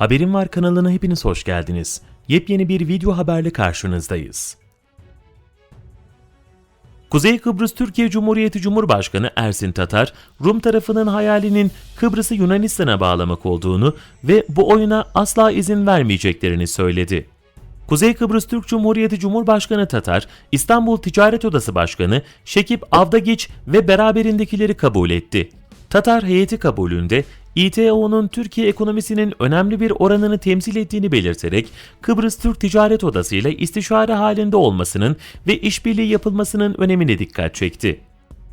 Haberim Var kanalına hepiniz hoş geldiniz. Yepyeni bir video haberle karşınızdayız. Kuzey Kıbrıs Türkiye Cumhuriyeti Cumhurbaşkanı Ersin Tatar, Rum tarafının hayalinin Kıbrıs'ı Yunanistan'a bağlamak olduğunu ve bu oyuna asla izin vermeyeceklerini söyledi. Kuzey Kıbrıs Türk Cumhuriyeti Cumhurbaşkanı Tatar, İstanbul Ticaret Odası Başkanı Şekip Avdagiç ve beraberindekileri kabul etti. Tatar heyeti kabulünde İTO'nun Türkiye ekonomisinin önemli bir oranını temsil ettiğini belirterek Kıbrıs Türk Ticaret Odası ile istişare halinde olmasının ve işbirliği yapılmasının önemine dikkat çekti.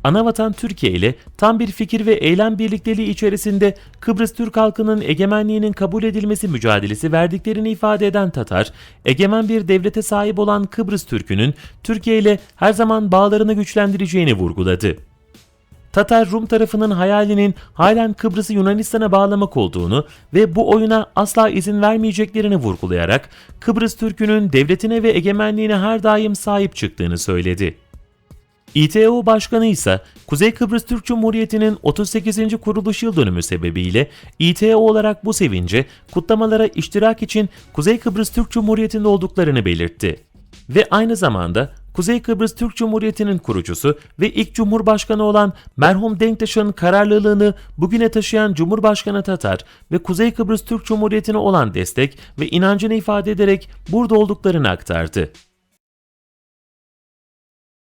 Anavatan Türkiye ile tam bir fikir ve eylem birlikteliği içerisinde Kıbrıs Türk halkının egemenliğinin kabul edilmesi mücadelesi verdiklerini ifade eden Tatar, egemen bir devlete sahip olan Kıbrıs Türk'ünün Türkiye ile her zaman bağlarını güçlendireceğini vurguladı. Tatar Rum tarafının hayalinin halen Kıbrıs'ı Yunanistan'a bağlamak olduğunu ve bu oyuna asla izin vermeyeceklerini vurgulayarak Kıbrıs Türk'ünün devletine ve egemenliğine her daim sahip çıktığını söyledi. İTO Başkanı ise Kuzey Kıbrıs Türk Cumhuriyeti'nin 38. kuruluş yıl dönümü sebebiyle İTO olarak bu sevince kutlamalara iştirak için Kuzey Kıbrıs Türk Cumhuriyeti'nde olduklarını belirtti. Ve aynı zamanda Kuzey Kıbrıs Türk Cumhuriyeti'nin kurucusu ve ilk Cumhurbaşkanı olan merhum Denktaş'ın kararlılığını bugüne taşıyan Cumhurbaşkanı Tatar ve Kuzey Kıbrıs Türk Cumhuriyeti'ne olan destek ve inancını ifade ederek burada olduklarını aktardı.